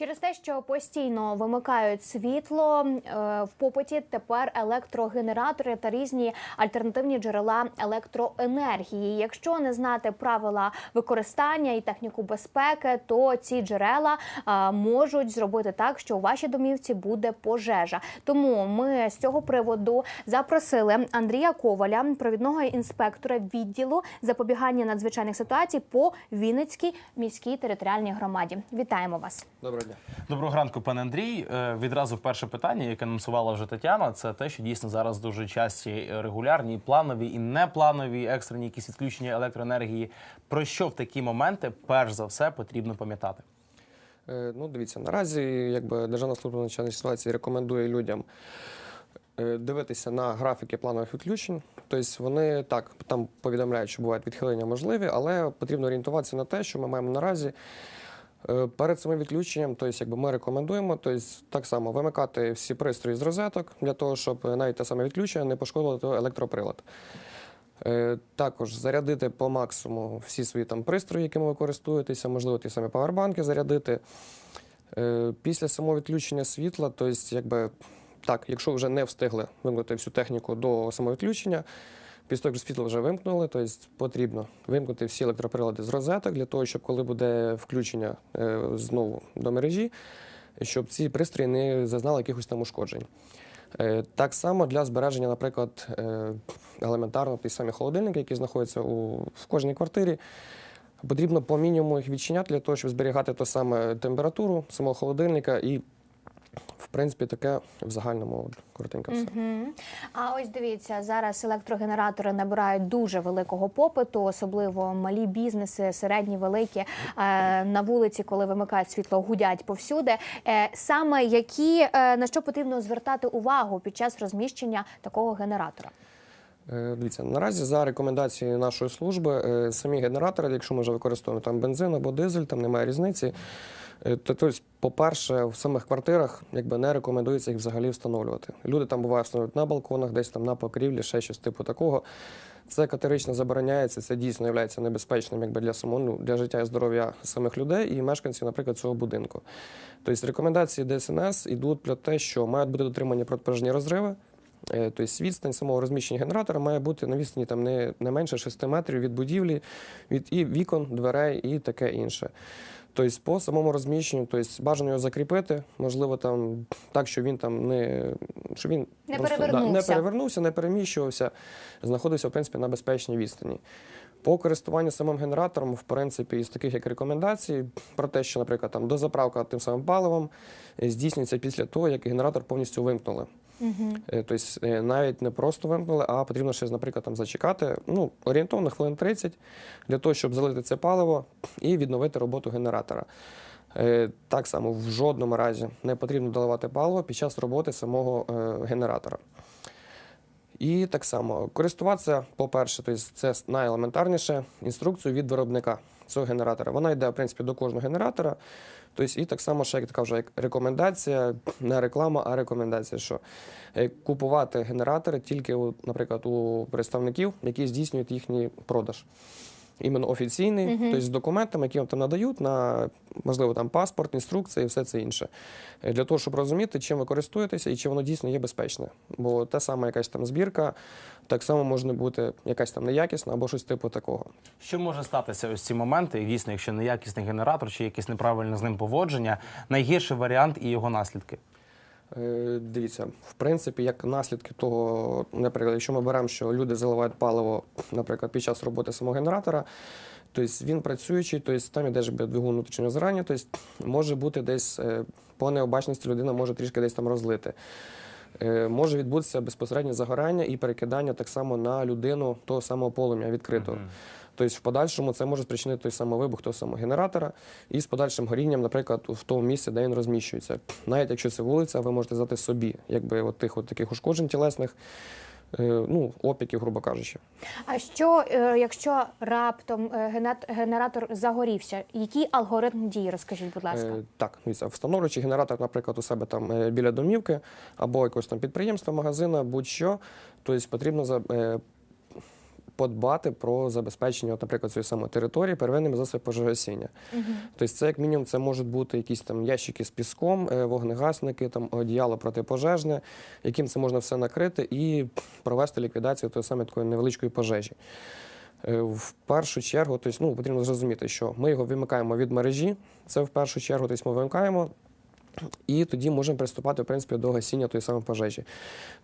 Через те, що постійно вимикають світло е, в попиті, тепер електрогенератори та різні альтернативні джерела електроенергії. Якщо не знати правила використання і техніку безпеки, то ці джерела е, можуть зробити так, що у вашій домівці буде пожежа. Тому ми з цього приводу запросили Андрія Коваля, провідного інспектора відділу запобігання надзвичайних ситуацій по Вінницькій міській територіальній громаді. Вітаємо вас. Доброго. Доброго ранку, пане Андрій. Е, Відразу перше питання, яке анонсувала вже Тетяна, це те, що дійсно зараз дуже часті е, регулярні, і планові і непланові екстрені якісь відключення електроенергії. Про що в такі моменти перш за все потрібно пам'ятати? Е, Ну, дивіться, наразі якби Державна служба надзвичайної ситуації рекомендує людям дивитися на графіки планових відключень. Тобто вони так там повідомляють, що бувають відхилення можливі, але потрібно орієнтуватися на те, що ми маємо наразі. Е, Перед самим відключенням, тобто, якби ми рекомендуємо, тобто, так само вимикати всі пристрої з розеток для того, щоб навіть те саме відключення не пошкодило електроприлад. Е, Також зарядити по максимуму всі свої там пристрої, якими ви користуєтеся, можливо, ті самі павербанки зарядити. Е, Після самого відключення світла, тобто, якби так, якщо вже не встигли вимкнути всю техніку до самого відключення, після того, як світло вже вимкнули, тобто потрібно вимкнути всі електроприлади з розеток для того, щоб коли буде включення е, знову до мережі, щоб ці пристрої не зазнали якихось там ушкоджень. Е, Так само для збереження, наприклад, е, елементарно ті самі холодильники, які знаходяться у, в кожній квартирі. Потрібно по мінімуму їх відчиняти для того, щоб зберігати ту саме температуру самого холодильника і, в принципі, таке в загальному от, коротенько все. Мгм. А ось дивіться, зараз електрогенератори набирають дуже великого попиту, особливо малі бізнеси, середні, великі е, на вулиці, коли вимикають світло, гудять повсюди. Е, Саме які е, на що потрібно звертати увагу під час розміщення такого генератора? Дивіться, наразі за рекомендацією нашої служби, самі генератори, якщо ми вже використовуємо там бензин або дизель, там немає різниці. То, тобто, по-перше, в самих квартирах якби не рекомендується їх взагалі встановлювати. Люди там бувають встановлюють на балконах, десь там на покрівлі, ще щось типу такого. Це категорично забороняється. Це дійсно є небезпечним якби для самого ну, для життя і здоров'я самих людей і мешканців, наприклад, цього будинку. Тобто рекомендації ДСНС йдуть про те, що мають бути дотримані протипожежні розриви. Е, Тобто відстань самого розміщення генератора має бути на відстані там не, не менше 6 метрів від будівлі, від і вікон, дверей і таке інше. Тобто по самому розміщенню, тобто бажано його закріпити, можливо, там так, щоб він там не щоб він Не просто, да, не перевернувся. перевернувся, не переміщувався, знаходився в принципі на безпечній відстані. По користуванню самим генератором, в принципі, із таких як рекомендацій, про те, що, наприклад, там дозаправка тим самим паливом е, здійснюється після того, як генератор повністю вимкнули. Угу. Тобто е, навіть не просто вимкнули, а потрібно ще, наприклад, там зачекати ну, орієнтовно хвилин 30 для того, щоб залити це паливо і відновити роботу генератора. Так само в жодному разі не потрібно доливати паливо під час роботи самого генератора. І так само користуватися, по-перше, тобто це найелементарніше інструкцію від виробника цього генератора. Вона йде, в принципі, до кожного генератора. Тобто, і так само, ще як така вже як рекомендація, не реклама, а рекомендація, що е, купувати генератори тільки, наприклад, у представників, які здійснюють їхній продаж. Іменно офіційний, Мгм. тобто з документами, які вам там надають на можливо там паспорт, інструкція і все це інше. Е, Для того, щоб розуміти, чим ви користуєтеся і чи воно дійсно є безпечне. Бо те саме якась там збірка, так само може бути якась там неякісна або щось типу такого. Що може статися ось ці моменти? І дійсно, якщо неякісний генератор чи якесь неправильне з ним поводження, найгірший варіант і його наслідки. Е, Дивіться, в принципі, як наслідки того, наприклад, якщо ми беремо, що люди заливають паливо, наприклад, під час роботи самого генератора, тобто він працюючий, тобто там іде ж двигун внутрішнього зрання, тобто може бути десь е, по необачності людина може трішки десь там розлити. Е, Може відбутися безпосереднє загорання і перекидання так само на людину того самого полум'я відкритого. Тобто, в подальшому це може спричинити той самий вибух того самого генератора і з подальшим горінням, наприклад, в тому місці, де він розміщується. Навіть якщо це вулиця, ви можете здати собі, якби от тих от таких ушкоджень тілесних, е, ну, опіків, грубо кажучи. А що, е, якщо раптом е, генератор загорівся? Який алгоритм дії? Розкажіть, будь ласка. Так, дивіться, встановлюючи генератор, наприклад, у себе там біля домівки або якогось там підприємства, магазина, будь-що, тобто потрібно подбати про забезпечення, от, наприклад, цієї самої території первинними засобами пожежогасіння. Тобто, це як мінімум, це можуть бути якісь там ящики з піском, е, вогнегасники, там одіяло протипожежне, яким це можна все накрити і провести ліквідацію тої саме такої невеличкої пожежі. Е, В першу чергу, тобто, ну, потрібно зрозуміти, що ми його вимикаємо від мережі. Це в першу чергу, тобто ми вимикаємо. І тоді можемо приступати в принципі до гасіння тої самої пожежі.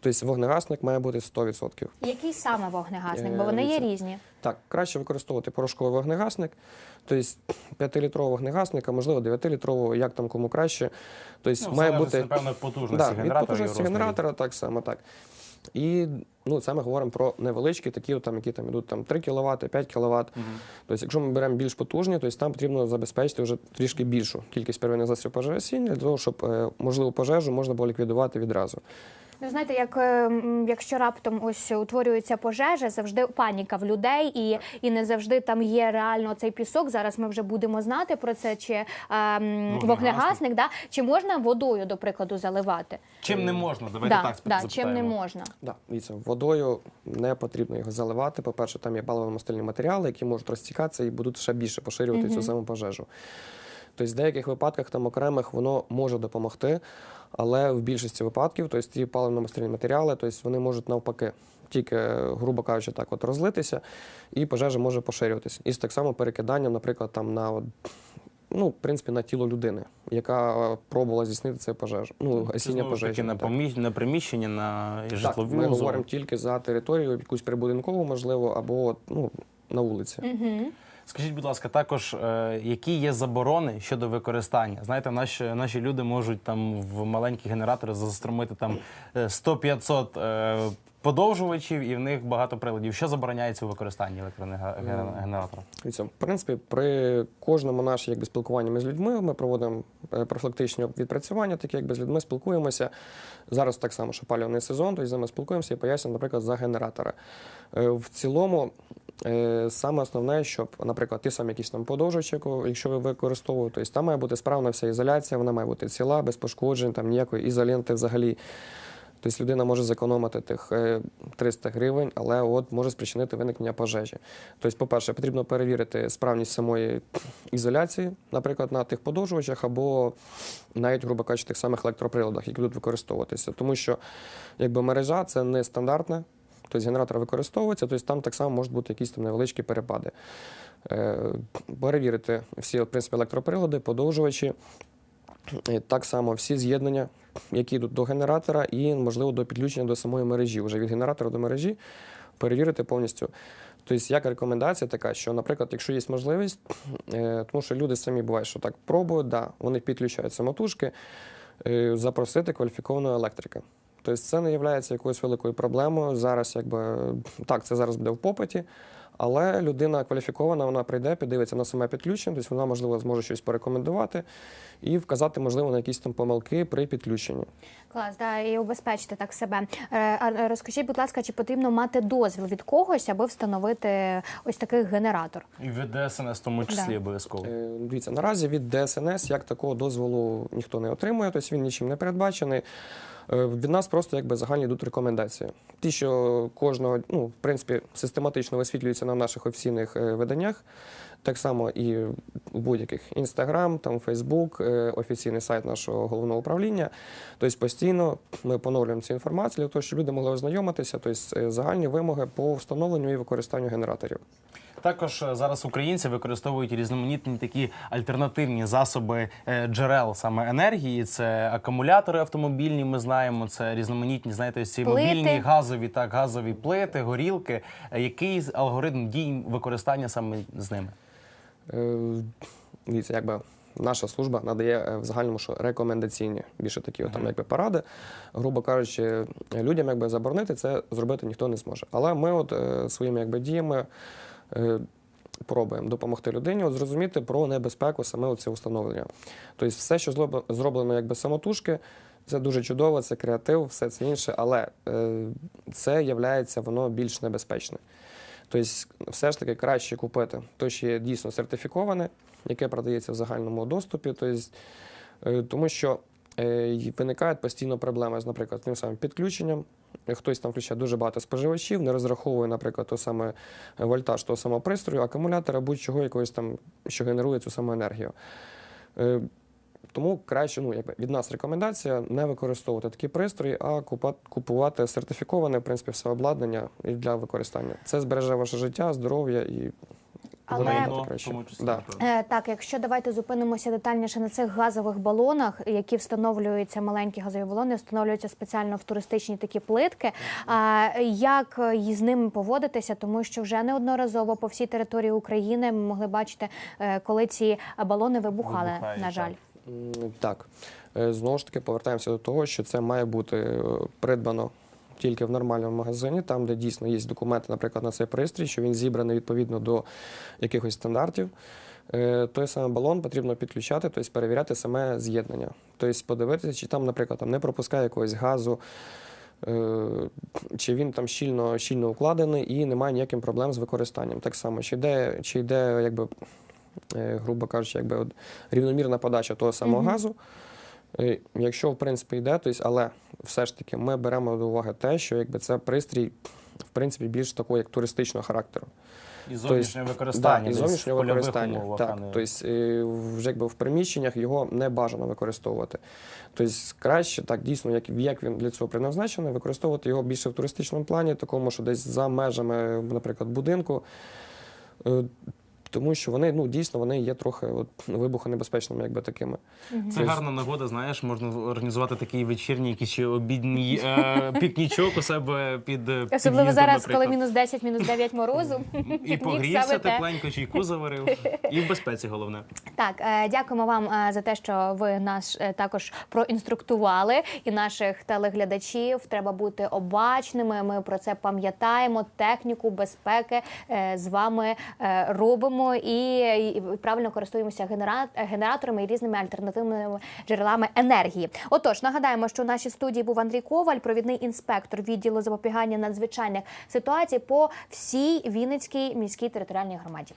Тобто вогнегасник має бути 100%. Який саме вогнегасник? Е, Бо вони є різні. Так, краще використовувати порошковий вогнегасник, тобто 5-літрового вогнегасника, можливо, 9-літрового, як там кому краще. Тобто Ну, має бути напевно, потужності да, генератора. потужності генератора, так само так. І ну, це ми говоримо про невеличкі, такі, от, там, які там йдуть там, 3 кВт, 5 кВт. Тобто, якщо ми беремо більш потужні, то там потрібно забезпечити вже трішки більшу кількість первинних засобів пожежогасіння, для того, щоб е, можливу пожежу можна було ліквідувати відразу. Ви знаєте, як е, якщо раптом ось утворюється пожежа, завжди паніка в людей, і, і не завжди там є реально цей пісок. Зараз ми вже будемо знати про це, чи е, м, Вогнегасник. вогнегасник, да? чи можна водою, до прикладу, заливати? Чим не можна? Давайте да, так да, запитаємо. чим не можна. Да, дивіться, водою не потрібно його заливати. По-перше, там є паливно-мастильні матеріали, які можуть розтікатися і будуть ще більше поширювати цю саму пожежу. Тобто, в деяких випадках там окремих воно може допомогти, але в більшості випадків, тобто ті паливно-мастильні матеріали, тобто вони можуть навпаки. Тільки, грубо кажучи, так от розлитися, і пожежа може поширюватися. І з так само перекиданням, наприклад, там на от, ну, в принципі, на тіло людини, яка пробувала здійснити цю пожежу. Ну, Це гасіння пожежі. на, так. помі... на приміщення, на Так, ми говоримо тільки за територію, якусь прибудинкову, можливо, або ну, на вулиці. Угу. Скажіть, будь ласка, також е, які є заборони щодо використання? Знаєте, наші, наші люди можуть там в маленькі генератори застромити там е, 100-500 е, подовжувачів, і в них багато приладів. Що забороняється у використанні електрогенератора? В принципі, при кожному нашому якби, спілкуванні з людьми ми проводимо е, профілактичні відпрацювання, такі якби з людьми спілкуємося. Зараз так само, що палювальний сезон, тобто з ними спілкуємося і пояснюємо, наприклад, за генератори. Е, В цілому, е, саме основне, щоб, наприклад, ті самі якісь там подовжувачі, якщо ви використовуєте, там має бути справна вся ізоляція, вона має бути ціла, без пошкоджень, там ніякої ізоленти взагалі. Тобто людина може зекономити тих е, 300 гривень, але от може спричинити виникнення пожежі. Тобто, по-перше, потрібно перевірити справність самої ізоляції, наприклад, на тих подовжувачах, або навіть, грубо кажучи, тих самих електроприладах, які будуть використовуватися. Тому що якби мережа це не стандартна, тобто генератор використовується, тобто там так само можуть бути якісь там невеличкі перепади. Е, перевірити всі в принципі, електроприлади, подовжувачі. Так само всі з'єднання, які йдуть до генератора, і, можливо, до підключення до самої мережі, вже від генератора до мережі, перевірити повністю. Тобто, як рекомендація така, що, наприклад, якщо є можливість, е, тому що люди самі бувають, що так пробують, да, вони підключають самотужки, е, запросити кваліфікованого електрика. Тобто це не є якоюсь великою проблемою. Зараз, якби так, це зараз буде в попиті, але людина кваліфікована, вона прийде, піддивиться на саме підключення, тобто вона, можливо, зможе щось порекомендувати і вказати, можливо, на якісь там помилки при підключенні. Клас, да, і убезпечити так себе. Е, а Розкажіть, будь ласка, чи потрібно мати дозвіл від когось, аби встановити ось такий генератор? І від ДСНС в тому числі Да. обов'язково. Е, Дивіться, наразі від ДСНС як такого дозволу ніхто не отримує, тобто він нічим не передбачений. Е, Від нас просто якби загальні йдуть рекомендації. Ті, що кожного, ну, в принципі, систематично висвітлюються на наших офіційних е, виданнях, так само і в будь-яких Інстаграм, там Фейсбук, офіційний сайт нашого головного управління. Тобто постійно ми поновлюємо цю інформацію для того, щоб люди могли ознайомитися, тобто е, загальні вимоги по встановленню і використанню генераторів. Також е, зараз українці використовують різноманітні такі альтернативні засоби е, джерел саме енергії. Це акумулятори автомобільні. Ми знаємо, це різноманітні, знаєте, ці Плити. мобільні газові, так газові плити, горілки. Який алгоритм дій використання саме з ними? Е, Дивіться, якби наша служба надає е, в загальному що рекомендаційні більше такі от, там, якби поради. Грубо кажучи, людям якби заборонити це зробити ніхто не зможе. Але ми от е, своїми якби діями. Пробуємо допомогти людині от зрозуміти про небезпеку саме це установлення. Тобто, все, що зроблено якби самотужки, це дуже чудово, це креатив, все це інше, але е, це є воно більш небезпечне. Тобто, все ж таки краще купити те, що є дійсно сертифіковане, яке продається в загальному доступі. Тобто, е, тому що Е, Виникають постійно проблеми з, наприклад, тим самим підключенням. Е, Хтось там включає дуже багато споживачів, не розраховує, наприклад, то саме вольтаж того самого пристрою, акумулятора, будь-чого якогось там, що генерує цю саму енергію. Тому краще, ну, якби від нас рекомендація не використовувати такі пристрої, а купа- купувати сертифіковане, в принципі, все обладнання і для використання. Це збереже ваше життя, здоров'я і Але- тому. Да. Е, Так, якщо давайте зупинимося детальніше на цих газових балонах, які встановлюються маленькі газові балони, встановлюються спеціально в туристичні такі плитки. А як з ними поводитися, тому що вже неодноразово по всій території України ми могли бачити, е, коли ці балони вибухали. Вибухають, на жаль, М, Так, Е, знову ж таки, повертаємося до того, що це має бути е, придбано тільки в нормальному магазині, там, де дійсно є документи, наприклад, на цей пристрій, що він зібраний відповідно до якихось стандартів. Е, Той самий балон потрібно підключати, тобто перевіряти саме з'єднання. Тобто подивитися, чи там, наприклад, там не пропускає якогось газу, чи він там щільно, щільно укладений і немає ніяких проблем з використанням. Так само, чи йде, чи йде якби, грубо кажучи, якби от рівномірна подача того самого Мгм. газу. Е, Якщо, в принципі, йде, тобто, але все ж таки ми беремо до уваги те, що якби це пристрій, в принципі, більш такого як туристичного характеру. І зовнішнє використання. Да, і зовнішнього використання. умовах, так, не- тобто, е, вже якби в приміщеннях його не бажано використовувати. Тобто краще так дійсно, як, як він для цього призначений, використовувати його більше в туристичному плані, такому, що десь за межами, наприклад, будинку. Тому що вони ну дійсно вони є трохи от, вибухонебезпечними, якби такими. Це гарна нагода, знаєш, можна організувати такий вечірній якийсь чи обідній е, пікнічок у себе під особливо під'їздом, зараз, коли наприклад. мінус 10, мінус 9 морозу. і пікнік погрівся саме те. тепленько, чайку заварив. І в безпеці головне. Так, е, дякуємо вам е, за те, що ви нас е, також проінструктували і наших телеглядачів. Треба бути обачними. Ми про це пам'ятаємо. Техніку безпеки е, з вами е, робимо і, і правильно користуємося генера- генераторами і різними альтернативними джерелами енергії. Отож, нагадаємо, що в нашій студії був Андрій Коваль, провідний інспектор відділу запобігання надзвичайних ситуацій по всій Вінницькій міській територіальній громаді.